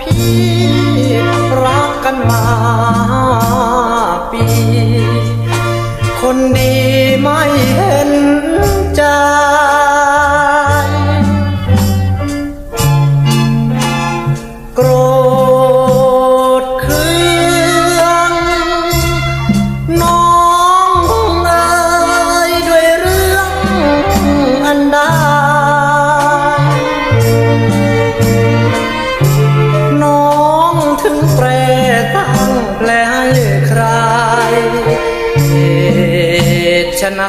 พี่รักกันมาปี คนดีไม่เห็นใจ โกรธเคือน้องเอ้ด้วยเรื่องอันใด ถึงแปรตั้งแปลให้ใครเหตุไฉน